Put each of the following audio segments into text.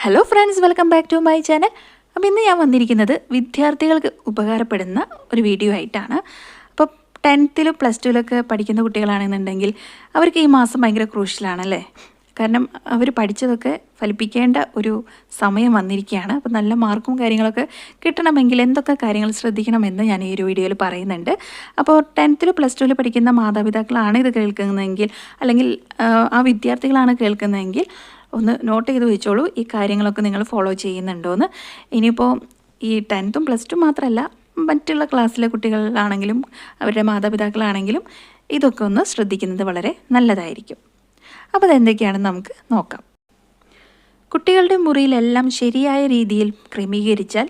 Hello friends welcome back to my channel അപ്പോൾ ഇന്ന് ഞാൻ വന്നിരിക്കുന്നത് വിദ്യാർത്ഥികൾക്ക് ഉപകാരപ്പെടുന്ന ഒരു വീഡിയോ ആയിട്ടാണ്. അപ്പോൾ ടെൻത്തിലും പ്ലസ് ടുവിലൊക്കെ പഠിക്കുന്ന കുട്ടികളാണെന്നുണ്ടെങ്കിൽ അവർക്ക് ഈ മാസം ഭയങ്കര ക്രൂഷ്യലാണല്ലേ കാരണം അവർ പഠിച്ചതൊക്കെ ഫലിപ്പിക്കേണ്ട ഒരു സമയം വന്നിരിക്കുകയാണ്. അപ്പോൾ നല്ല മാർക്കും കാര്യങ്ങളൊക്കെ കിട്ടണമെങ്കിൽ എന്തൊക്കെ കാര്യങ്ങൾ ശ്രദ്ധിക്കണമെന്ന് ഞാൻ ഈ ഒരു വീഡിയോയിൽ പറയുന്നുണ്ട്. അപ്പോൾ ടെൻത്തിൽ പ്ലസ് ടുവിൽ പഠിക്കുന്ന മാതാപിതാക്കളാണ് ഇത് കേൾക്കുന്നതെങ്കിൽ അല്ലെങ്കിൽ ആ, ആ വിദ്യാർത്ഥികളാണ് കേൾക്കുന്നതെങ്കിൽ ഒന്ന് നോട്ട് ചെയ്ത് വെച്ചോളൂ. ഈ കാര്യങ്ങളൊക്കെ നിങ്ങൾ ഫോളോ ചെയ്യുന്നുണ്ടോയെന്ന് ഇനിയിപ്പോൾ ഈ ടെൻത്തും പ്ലസ് ടു മാത്രമല്ല മറ്റുള്ള ക്ലാസ്സിലെ കുട്ടികളാണെങ്കിലും അവരുടെ മാതാപിതാക്കളാണെങ്കിലും ഇതൊക്കെ ഒന്ന് ശ്രദ്ധിക്കുന്നത് വളരെ നല്ലതായിരിക്കും. അപ്പോൾ അതെന്തൊക്കെയാണെന്ന് നമുക്ക് നോക്കാം. കുട്ടികളുടെ മുറിയിലെല്ലാം ശരിയായ രീതിയിൽ ക്രമീകരിച്ചാൽ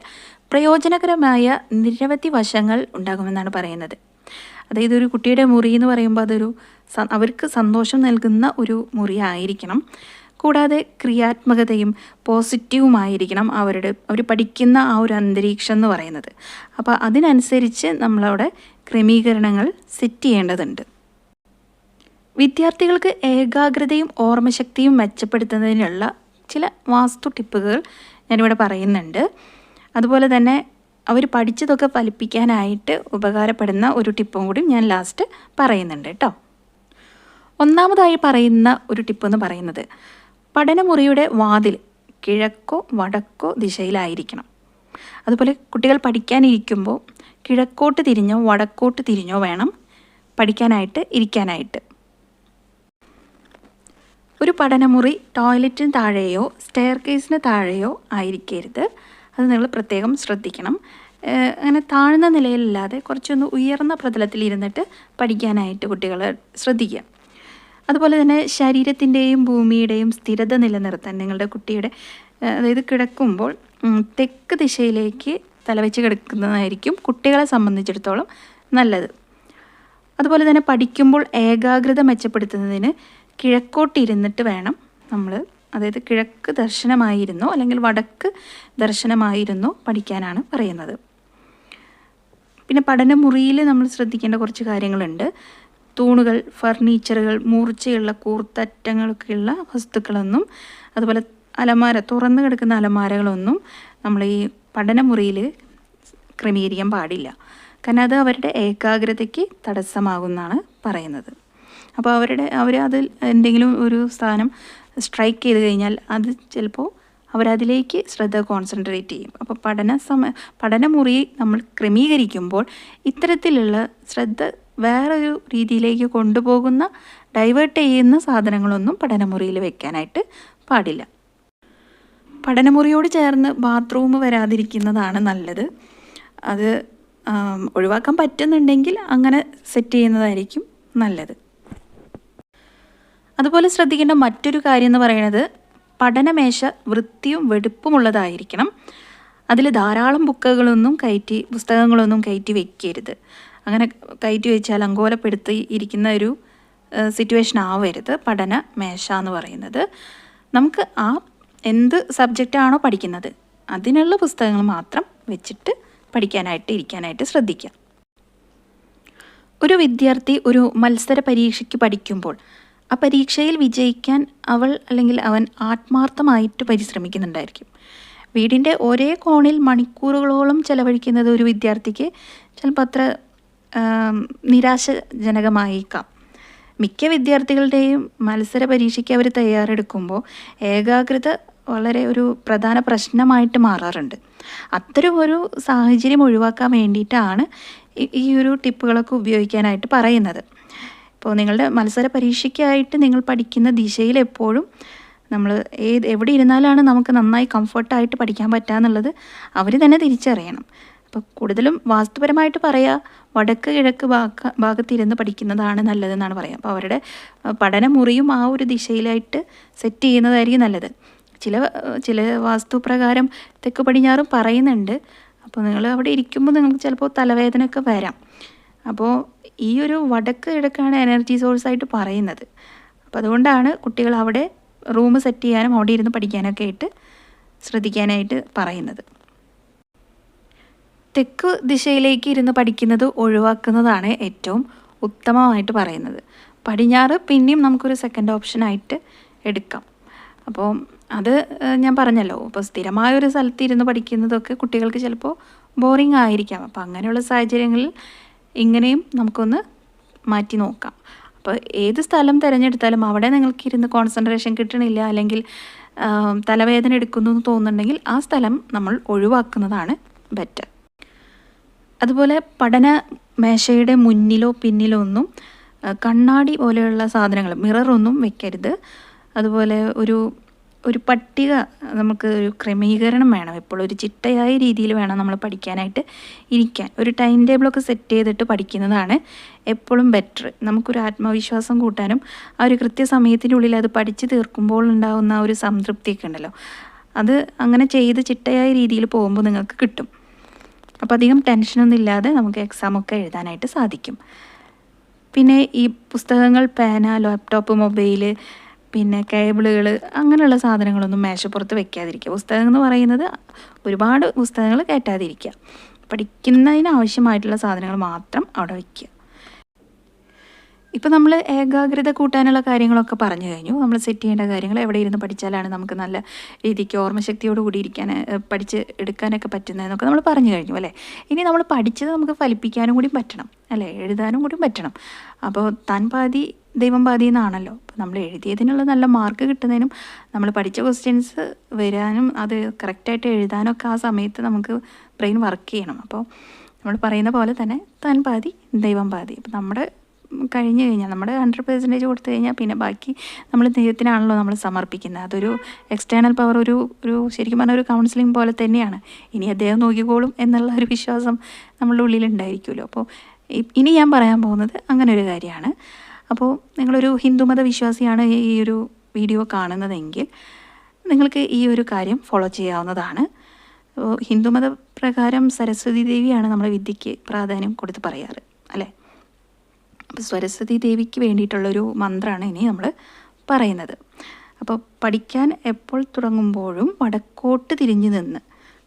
പ്രയോജനകരമായ നിരവധി വശങ്ങൾ ഉണ്ടാകുമെന്നാണ് പറയുന്നത്. അതായത് ഒരു കുട്ടിയുടെ മുറി എന്ന് പറയുമ്പോൾ അതൊരു അവർക്ക് സന്തോഷം നൽകുന്ന ഒരു മുറി ആയിരിക്കണം. കൂടാതെ ക്രിയാത്മകതയും പോസിറ്റീവുമായിരിക്കണം അവരുടെ അവർ പഠിക്കുന്ന ആ ഒരു അന്തരീക്ഷം എന്ന് പറയുന്നത്. അപ്പോൾ അതിനനുസരിച്ച് നമ്മളവിടെ ക്രമീകരണങ്ങൾ സെറ്റ് ചെയ്യേണ്ടതുണ്ട്. വിദ്യാർത്ഥികൾക്ക് ഏകാഗ്രതയും ഓർമ്മശക്തിയും മെച്ചപ്പെടുത്തുന്നതിനുള്ള ചില വാസ്തു ടിപ്പുകൾ ഞാനിവിടെ പറയുന്നുണ്ട്. അതുപോലെ തന്നെ അവർ പഠിച്ചതൊക്കെ ഫലിപ്പിക്കാനായിട്ട് ഉപകാരപ്പെടുന്ന ഒരു ടിപ്പും കൂടി ഞാൻ ലാസ്റ്റ് പറയുന്നുണ്ട് കേട്ടോ. ഒന്നാമതായി പറയുന്ന ഒരു ടിപ്പ് എന്ന് പറയുന്നത് പഠനമുറിയുടെ വാതിൽ കിഴക്കോ വടക്കോ ദിശയിലായിരിക്കണം. അതുപോലെ കുട്ടികൾ പഠിക്കാനിരിക്കുമ്പോൾ കിഴക്കോട്ട് തിരിഞ്ഞോ വടക്കോട്ട് തിരിഞ്ഞോ വേണം പഠിക്കാനായിട്ട് ഇരിക്കാനായിട്ട്. ഒരു പഠനമുറി ടോയ്ലറ്റിന് താഴെയോ സ്റ്റെയർ കേസിന് താഴെയോ ആയിരിക്കരുത്. അത് നിങ്ങൾ പ്രത്യേകം ശ്രദ്ധിക്കണം. അങ്ങനെ താഴ്ന്ന നിലയിലല്ലാതെ കുറച്ചൊന്ന് ഉയർന്ന പ്രതലത്തിൽ ഇരുന്നിട്ട് പഠിക്കാനായിട്ട് കുട്ടികൾ ശ്രദ്ധിക്കുക. അതുപോലെ തന്നെ ശരീരത്തിന്റെയും ഭൂമിയുടെയും സ്ഥിരത നിലനിർത്താൻ നിങ്ങളുടെ കുട്ടിയുടെ അതായത് കിടക്കുമ്പോൾ തെക്ക് ദിശയിലേക്ക് തലവെച്ച് കിടക്കുന്നതായിരിക്കും കുട്ടികളെ സംബന്ധിച്ചിടത്തോളം നല്ലത്. അതുപോലെ തന്നെ പഠിക്കുമ്പോൾ ഏകാഗ്രത മെച്ചപ്പെടുത്തുന്നതിന് കിഴക്കോട്ടിരുന്നിട്ട് വേണം നമ്മൾ അതായത് കിഴക്ക് ദർശനമായിരുന്നോ അല്ലെങ്കിൽ വടക്ക് ദർശനമായിരുന്നോ പഠിക്കാനാണ് പറയുന്നത്. പിന്നെ പഠനമുറിയിൽ നമ്മൾ ശ്രദ്ധിക്കേണ്ട കുറച്ച് കാര്യങ്ങളുണ്ട്. തൂണുകൾ ഫർണിച്ചറുകൾ മൂർച്ചയുള്ള കൂർത്തറ്റങ്ങളൊക്കെയുള്ള വസ്തുക്കളൊന്നും അതുപോലെ അലമാര തുറന്നു കിടക്കുന്ന അലമാരകളൊന്നും നമ്മൾ ഈ പഠനമുറിയിൽ ക്രമീകരിക്കാൻ പാടില്ല. കാരണം അത് അവരുടെ ഏകാഗ്രതയ്ക്ക് തടസ്സമാകുമെന്നാണ് പറയുന്നത്. അപ്പോൾ അവരുടെ അവർ അതിൽ എന്തെങ്കിലും ഒരു സ്ഥാനം സ്ട്രൈക്ക് ചെയ്ത് കഴിഞ്ഞാൽ അത് ചിലപ്പോൾ അവരതിലേക്ക് ശ്രദ്ധ കോൺസെൻട്രേറ്റ് ചെയ്യും. അപ്പോൾ പഠന സമ പഠനമുറി നമ്മൾ ക്രമീകരിക്കുമ്പോൾ ഇത്തരത്തിലുള്ള ശ്രദ്ധ വേറൊരു രീതിയിലേക്ക് കൊണ്ടുപോകുന്ന ഡൈവേർട്ട് ചെയ്യുന്ന സാധനങ്ങളൊന്നും പഠനമുറിയിൽ വെക്കാനായിട്ട് പാടില്ല. പഠനമുറിയോട് ചേർന്ന് ബാത്റൂം വരാതിരിക്കുന്നതാണ് നല്ലത്. അത് ഒഴിവാക്കാൻ പറ്റുന്നുണ്ടെങ്കിൽ അങ്ങനെ സെറ്റ് ചെയ്യുന്നതായിരിക്കും നല്ലത്. അതുപോലെ ശ്രദ്ധിക്കേണ്ട മറ്റൊരു കാര്യം എന്ന് പറയുന്നത് പഠനമേശ വൃത്തിയും വെടുപ്പുമുള്ളതായിരിക്കണം. അതിൽ ധാരാളം ബുക്കുകളൊന്നും കയറ്റി പുസ്തകങ്ങളൊന്നും കയറ്റി വെക്കരുത്. അങ്ങനെ കയറ്റി വെച്ചാൽ അങ്കോലപ്പെടുത്തി ഇരിക്കുന്ന ഒരു സിറ്റുവേഷൻ ആവരുത്. പഠന മേശ എന്ന് പറയുന്നത്. നമുക്ക് ആ എന്ത് സബ്ജക്റ്റാണോ പഠിക്കുന്നത് അതിനുള്ള പുസ്തകങ്ങൾ മാത്രം വെച്ചിട്ട് പഠിക്കാനായിട്ട് ഇരിക്കാനായിട്ട് ശ്രദ്ധിക്കുക. ഒരു വിദ്യാർത്ഥി ഒരു മത്സര പരീക്ഷയ്ക്ക് പഠിക്കുമ്പോൾ ആ പരീക്ഷയിൽ വിജയിക്കാൻ അവൾ അല്ലെങ്കിൽ അവൻ ആത്മാർത്ഥമായിട്ട് പരിശ്രമിക്കുന്നുണ്ടായിരിക്കും. വീടിന്റെ ഒരേ കോണിൽ മണിക്കൂറുകളോളം ചെലവഴിക്കുന്നത് ഒരു വിദ്യാർത്ഥിക്ക് ചിലപ്പോൾ അത്ര നിരാശജനകമായേക്കാം. മിക്ക വിദ്യാർത്ഥികളുടെയും മത്സര പരീക്ഷയ്ക്ക് അവർ തയ്യാറെടുക്കുമ്പോൾ ഏകാഗ്രത വളരെ ഒരു പ്രധാന പ്രശ്നമായിട്ട് മാറാറുണ്ട്. അത്തരം ഒരു സാഹചര്യം ഒഴിവാക്കാൻ വേണ്ടിയിട്ടാണ് ഈ- ഒരു ടിപ്പുകളൊക്കെ ഉപയോഗിക്കാനായിട്ട് പറയുന്നത്. ഇപ്പോൾ നിങ്ങളുടെ മത്സര പരീക്ഷയ്ക്കായിട്ട് നിങ്ങൾ പഠിക്കുന്ന ദിശയിൽ എപ്പോഴും നമ്മൾ ഏത് എവിടെ ഇരുന്നാലാണ് നമുക്ക് നന്നായി കംഫർട്ടായിട്ട് പഠിക്കാൻ പറ്റുക എന്നുള്ളത് അവർ തന്നെ തിരിച്ചറിയണം. അപ്പോൾ കൂടുതലും വാസ്തുപരമായിട്ട് പറയുക വടക്ക് കിഴക്ക് ഭാഗ ഭാഗത്തിരുന്ന് പഠിക്കുന്നതാണ് നല്ലതെന്നാണ് പറയുക അപ്പോൾ അവരുടെ പഠനമുറിയും ആ ഒരു ദിശയിലായിട്ട് സെറ്റ് ചെയ്യുന്നതായിരിക്കും നല്ലത്. ചില ചില വാസ്തുപ്രകാരം തെക്ക് പടിഞ്ഞാറും പറയുന്നുണ്ട്. അപ്പോൾ നിങ്ങൾ അവിടെ ഇരിക്കുമ്പോൾ നിങ്ങൾക്ക് ചിലപ്പോൾ തലവേദനയൊക്കെ വരാം. അപ്പോൾ ഈ ഒരു വടക്ക് കിഴക്കാണ് എനർജി സോഴ്സായിട്ട് പറയുന്നത്. അപ്പോൾ അതുകൊണ്ടാണ് കുട്ടികൾ അവിടെ റൂം സെറ്റ് ചെയ്യാനും അവിടെ ഇരുന്ന് പഠിക്കാനൊക്കെ ആയിട്ട് ശ്രദ്ധിക്കാനായിട്ട് പറയുന്നത്. തെക്ക് ദിശയിലേക്ക് ഇരുന്ന് പഠിക്കുന്നത് ഒഴിവാക്കുന്നതാണ് ഏറ്റവും ഉത്തമമായിട്ട് പറയുന്നത്. പടിഞ്ഞാറ് പിന്നെയും നമുക്കൊരു സെക്കൻഡ് ഓപ്ഷനായിട്ട് എടുക്കാം. അപ്പോൾ അത് ഞാൻ പറഞ്ഞല്ലോ. ഇപ്പോൾ സ്ഥിരമായ ഒരു സ്ഥലത്ത് ഇരുന്ന് പഠിക്കുന്നതൊക്കെ കുട്ടികൾക്ക് ചിലപ്പോൾ ബോറിംഗ് ആയിരിക്കാം. അപ്പോൾ അങ്ങനെയുള്ള സാഹചര്യങ്ങളിൽ ഇങ്ങനെയും നമുക്കൊന്ന് മാറ്റി നോക്കാം. അപ്പോൾ ഏത് സ്ഥലം തിരഞ്ഞെടുത്താലും അവിടെ നിങ്ങൾക്ക് ഇരുന്ന് കോൺസെൻട്രേഷൻ കിട്ടണില്ല അല്ലെങ്കിൽ തലവേദന എടുക്കുന്നു എന്ന് തോന്നുന്നുണ്ടെങ്കിൽ ആ സ്ഥലം നമ്മൾ ഒഴിവാക്കുന്നതാണ് ബെറ്റർ അതുപോലെ പഠന മേശയുടെ മുന്നിലോ പിന്നിലോ ഒന്നും കണ്ണാടി പോലെയുള്ള സാധനങ്ങൾ മിററൊന്നും വെക്കരുത്. അതുപോലെ ഒരു ഒരു പട്ടിക നമുക്ക് ഒരു ക്രമീകരണം വേണം. എപ്പോഴും ഒരു ചിട്ടയായ രീതിയിൽ വേണം നമ്മൾ പഠിക്കാനായിട്ട് ഇരിക്കാൻ. ഒരു ടൈം ടേബിളൊക്കെ സെറ്റ് ചെയ്തിട്ട് പഠിക്കുന്നതാണ് എപ്പോഴും ബെറ്റർ നമുക്കൊരു ആത്മവിശ്വാസം കൂട്ടാനും ആ ഒരു കൃത്യസമയത്തിനുള്ളിൽ അത് പഠിച്ചു തീർക്കുമ്പോൾ ഉണ്ടാകുന്ന ആ ഒരു സംതൃപ്തിയൊക്കെ ഉണ്ടല്ലോ. അത് അങ്ങനെ ചെയ്ത് ചിട്ടയായ രീതിയിൽ പോകുമ്പോൾ നിങ്ങൾക്ക് കിട്ടും. അപ്പോൾ അധികം ടെൻഷനൊന്നും ഇല്ലാതെ നമുക്ക് എക്സാമൊക്കെ എഴുതാനായിട്ട് സാധിക്കും. പിന്നെ ഈ പുസ്തകങ്ങൾ പേന ലാപ്ടോപ്പ് മൊബൈൽ പിന്നെ കേബിളുകൾ അങ്ങനെയുള്ള സാധനങ്ങളൊന്നും മേശപ്പുറത്ത് വെക്കാതിരിക്കുക. പുസ്തകം എന്ന് പറയുന്നത് ഒരുപാട് പുസ്തകങ്ങൾ കയറ്റാതിരിക്കുക. പഠിക്കുന്നതിന് ആവശ്യമായിട്ടുള്ള സാധനങ്ങൾ മാത്രം അവിടെ വയ്ക്കുക ഇപ്പോൾ നമ്മൾ ഏകാഗ്രത കൂട്ടാനുള്ള കാര്യങ്ങളൊക്കെ പറഞ്ഞു കഴിഞ്ഞു. നമ്മൾ സെറ്റ് ചെയ്യേണ്ട കാര്യങ്ങൾ എവിടെ ഇരുന്ന് പഠിച്ചാലാണ് നമുക്ക് നല്ല രീതിക്ക് ഓർമ്മശക്തിയോട് കൂടി ഇരിക്കാൻ പഠിച്ച് എടുക്കാനൊക്കെ പറ്റുന്നതെന്നൊക്കെ നമ്മൾ പറഞ്ഞു കഴിഞ്ഞു അല്ലേ? ഇനി നമ്മൾ പഠിച്ചത് നമുക്ക് ഫലിപ്പിക്കാനും കൂടി പറ്റണം അല്ലേ? എഴുതാനും കൂടി പറ്റണം. അപ്പോൾ താൻ പാതി ദൈവം പാതി എന്നാണല്ലോ. അപ്പോൾ നമ്മൾ എഴുതിയതിനുള്ള നല്ല മാർക്ക് കിട്ടുന്നതിനും നമ്മൾ പഠിച്ച ക്വസ്റ്റ്യൻസ് വരാനും അത് കറക്റ്റായിട്ട് എഴുതാനൊക്കെ ആ സമയത്ത് നമുക്ക് ബ്രെയിൻ വർക്ക് ചെയ്യണം. അപ്പോൾ നമ്മൾ പറയുന്ന പോലെ തന്നെ താൻ പാതി ദൈവം പാതി. അപ്പോൾ നമ്മുടെ കഴിഞ്ഞ് കഴിഞ്ഞാൽ നമ്മുടെ ഹൺഡ്രഡ് പെർസെന്റേജ് കൊടുത്തു കഴിഞ്ഞാൽ പിന്നെ ബാക്കി നമ്മൾ ദൈവത്തിനാണല്ലോ നമ്മൾ സമർപ്പിക്കുന്നത്. അതൊരു എക്സ്റ്റേണൽ പവർ ഒരു ഒരു ശരിക്കും പറഞ്ഞാൽ ഒരു കൗൺസിലിംഗ് പോലെ തന്നെയാണ്. ഇനി അദ്ദേഹം നോക്കിക്കോളും എന്നുള്ള ഒരു വിശ്വാസം നമ്മളുടെ ഉള്ളിലുണ്ടായിരിക്കുമല്ലോ അപ്പോൾ ഇനി ഞാൻ പറയാൻ പോകുന്നത് അങ്ങനെ ഒരു കാര്യമാണ്. അപ്പോൾ നിങ്ങളൊരു ഹിന്ദുമത വിശ്വാസിയാണ് ഈ ഒരു വീഡിയോ കാണുന്നതെങ്കിൽ നിങ്ങൾക്ക് ഈ ഒരു കാര്യം ഫോളോ ചെയ്യാവുന്നതാണ്. ഹിന്ദുമത പ്രകാരം സരസ്വതി ദേവിയാണ് നമ്മുടെ വിദ്യയ്ക്ക് പ്രാധാന്യം കൊടുത്ത് പറയാറ് അല്ലേ? സരസ്വതി ദേവിക്ക് വേണ്ടിയിട്ടുള്ളൊരു മന്ത്രമാണ് ഇനി നമ്മൾ പറയുന്നത്. അപ്പോൾ പഠിക്കാൻ എപ്പോൾ തുടങ്ങുമ്പോഴും വടക്കോട്ട് തിരിഞ്ഞു നിന്ന്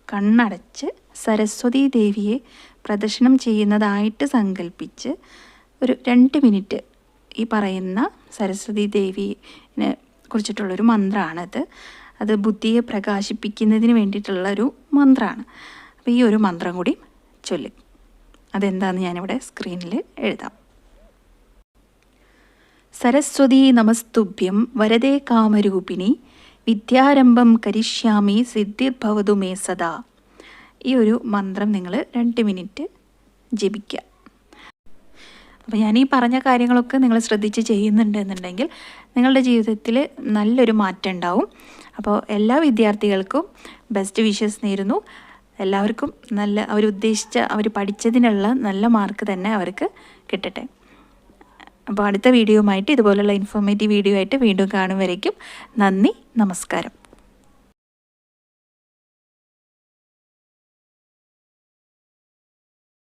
കണ്ണടച്ച് സരസ്വതി ദേവിയെ പ്രദർശനം ചെയ്യുന്നതായിട്ട് സങ്കല്പിച്ച് ഒരു രണ്ട് മിനിറ്റ് ഈ പറയുന്ന സരസ്വതി ദേവിനെ കുറിച്ചിട്ടുള്ളൊരു മന്ത്രമാണത് അത് ബുദ്ധിയെ പ്രകാശിപ്പിക്കുന്നതിന് വേണ്ടിയിട്ടുള്ള ഒരു മന്ത്രമാണ് അപ്പോൾ ഈ ഒരു മന്ത്രം കൂടി ചൊല്ലും. അതെന്താണെന്ന് ഞാനിവിടെ സ്ക്രീനിൽ എഴുതാം. സരസ്വതി നമസ്തുഭ്യം വരദേ കാമരൂപിണി വിദ്യാരംഭം കരിഷ്യാമി സിദ്ധിർഭവതു മേ സദാ. ഈ ഒരു മന്ത്രം നിങ്ങൾ രണ്ട് മിനിറ്റ് ജപിക്കുക അപ്പോൾ ഞാൻ ഈ പറഞ്ഞ കാര്യങ്ങളൊക്കെ നിങ്ങൾ ശ്രദ്ധിച്ച് ചെയ്യുന്നുണ്ട് എന്നുണ്ടെങ്കിൽ നിങ്ങളുടെ ജീവിതത്തിൽ നല്ലൊരു മാറ്റം ഉണ്ടാവും. അപ്പോൾ എല്ലാ വിദ്യാർത്ഥികൾക്കും ബെസ്റ്റ് വിഷസ് നേരുന്നു. എല്ലാവർക്കും നല്ല അവരുദ്ദേശിച്ച അവർ പഠിച്ചതിനുള്ള നല്ല മാർക്ക് തന്നെ അവർക്ക് കിട്ടട്ടെ. അപ്പോൾ അടുത്ത വീഡിയോയുമായിട്ട് ഇതുപോലുള്ള ഇൻഫോർമേറ്റീവ് വീഡിയോ ആയിട്ട് വീണ്ടും കാണും വരയ്ക്കും. നന്ദി നമസ്കാരം.